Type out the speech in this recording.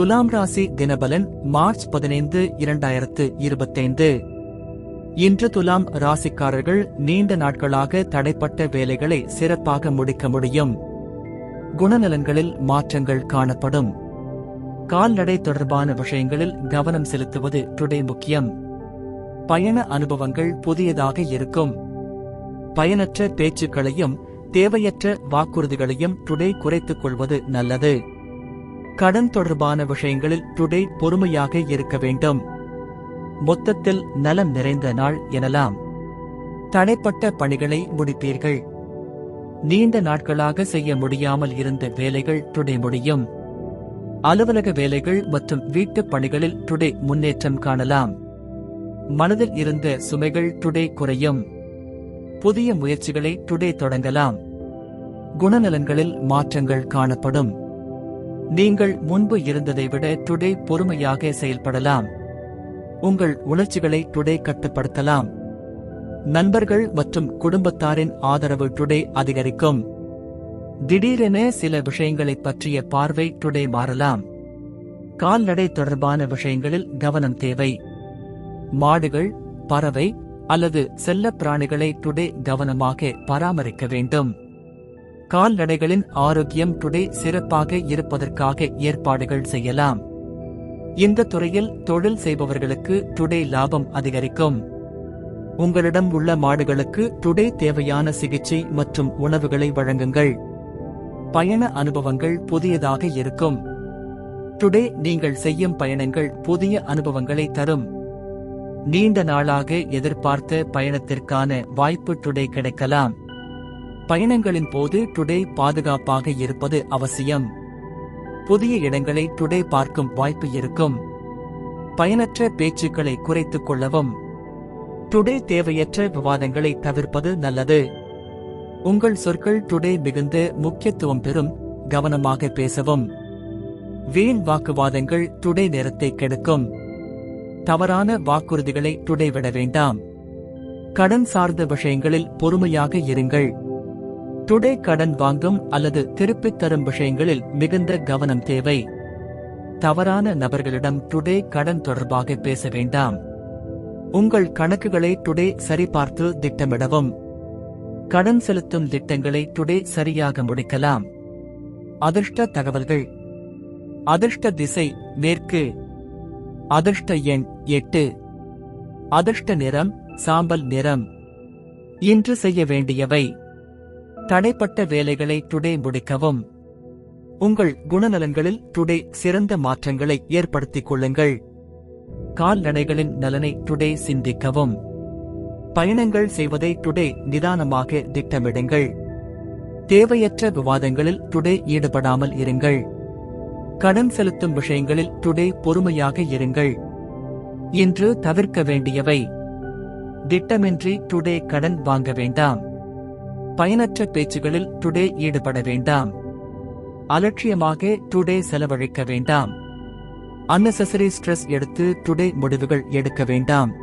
துலாம் ராசி தினபலன் மார்ச் பதினைந்து இரண்டாயிரத்து இருபத்தைந்து. இன்று துலாம் ராசிக்காரர்கள் நீண்ட நாட்களாக தடைப்பட்ட வேலைகளை சிறப்பாக முடிக்க முடியும். குணநலன்களில் மாற்றங்கள் காணப்படும். கால்நடை தொடர்பான விஷயங்களில் கவனம் செலுத்துவது டுடே முக்கியம். பயண அனுபவங்கள் புதியதாக இருக்கும். பயனற்ற பேச்சுக்களையும் தேவையற்ற வாக்குறுதிகளையும் டுடே குறைத்துக் கொள்வது நல்லது. கடன் தொடர்பான விஷயங்களில் டுடே பொறுமையாக இருக்க வேண்டும். மொத்தத்தில் நலம் நிறைந்த நாள் எனலாம். தடைப்பட்ட பணிகளை முடிப்பீர்கள். நீண்ட நாட்களாக செய்ய முடியாமல் இருந்த வேலைகள் டுடே முடியும். அலுவலக வேலைகள் மற்றும் வீட்டுப் பணிகளில் டுடே முன்னேற்றம் காணலாம். மனதில் இருந்த சுமைகள் டுடே குறையும். புதிய முயற்சிகளை டுடே தொடங்கலாம். குணநலன்களில் மாற்றங்கள் காணப்படும். நீங்கள் முன்பு இருந்ததை விட டுடே பொறுமையாக செயல்படலாம். உங்கள் உணர்ச்சிகளை டுடே கட்டுப்படுத்தலாம். நண்பர்கள் மற்றும் குடும்பத்தாரின் ஆதரவு டுடே அதிகரிக்கும். திடீரென சில விஷயங்களைப் பற்றிய பார்வை டுடே மாறலாம். கால்நடை தொடர்பான விஷயங்களில் கவனம் தேவை. மாடுகள் பறவை அல்லது செல்லப் பிராணிகளை டுடே கவனமாக பராமரிக்க வேண்டும். கால்நடைகளின் ஆரோக்கியம் டுடே சிறப்பாக இருப்பதற்காக ஏற்பாடுகள் செய்யலாம். இந்த துறையில் தொழில் செய்பவர்களுக்கு டுடே லாபம் அதிகரிக்கும். உங்களிடம் உள்ள மாடுகளுக்கு டுடே தேவையான சிகிச்சை மற்றும் உணவுகளை வழங்குங்கள். பயண அனுபவங்கள் புதியதாக இருக்கும். டுடே நீங்கள் செய்யும் பயணங்கள் புதிய அனுபவங்களை தரும். நீண்ட நாளாக எதிர்பார்த்த பயணத்திற்கான வாய்ப்பு டுடே கிடைக்கலாம். பயணங்களின் போது டுடே பாதுகாப்பாக இருப்பது அவசியம். புதிய இடங்களை டுடே பார்க்கும் வாய்ப்பு இருக்கும். பயனற்ற பேச்சுக்களை குறைத்துக் கொள்ளவும். டுடே தேவையற்ற விவாதங்களை தவிர்ப்பது நல்லது. உங்கள் சொற்கள் டுடே மிகுந்த முக்கியத்துவம் பெறும் கவனமாக பேசவும். வீண் வாக்குவாதங்கள் டுடே நேரத்தை கெடுக்கும். தவறான வாக்குறுதிகளை டுடே விட வேண்டாம். கடன் சார்ந்த விஷயங்களில் பொறுமையாக இருங்கள். டுடே கடன் வாங்கும் அல்லது திருப்பித் தரும் விஷயங்களில் மிகுந்த கவனம் தேவை. தவறான நபர்களிடம் டுடே கடன் தொடர்பாக பேச வேண்டாம். உங்கள் கணக்குகளை டுடே சரிபார்த்து திட்டமிடவும். கடன் செலுத்தும் திட்டங்களை டுடே சரியாக முடிக்கலாம். அதிர்ஷ்ட தகவல்கள். அதிர்ஷ்ட திசை மேற்கு. அதிர்ஷ்ட எண் எட்டு. அதிர்ஷ்ட நிறம் சாம்பல் நிறம். இன்று செய்ய வேண்டியவை. தடைப்பட்ட வேலைகளை டுடே முடிக்கவும். உங்கள் குணநலன்களில் டுடே சிறந்த மாற்றங்களை ஏற்படுத்திக் கொள்ளுங்கள். கால்நடைகளின் நலனை டுடே சிந்திக்கவும். பயணங்கள் செய்வதை டுடே நிதானமாக திட்டமிடுங்கள். தேவையற்ற விவாதங்களில் டுடே ஈடுபடாமல் இருங்கள். கடன் செலுத்தும் விஷயங்களில் டுடே பொறுமையாக இருங்கள். இன்று தவிர்க்க வேண்டியவை. திட்டமின்றி டுடே கடன் வாங்க வேண்டாம். பயனற்ற பேச்சுகளில் டுடே ஈடுபட வேண்டாம். அலட்சியமாக டுடே செலவழிக்க வேண்டாம். அன்னெசரி ஸ்ட்ரெஸ் எடுத்து டுடே முடிவுகள் எடுக்க வேண்டாம்.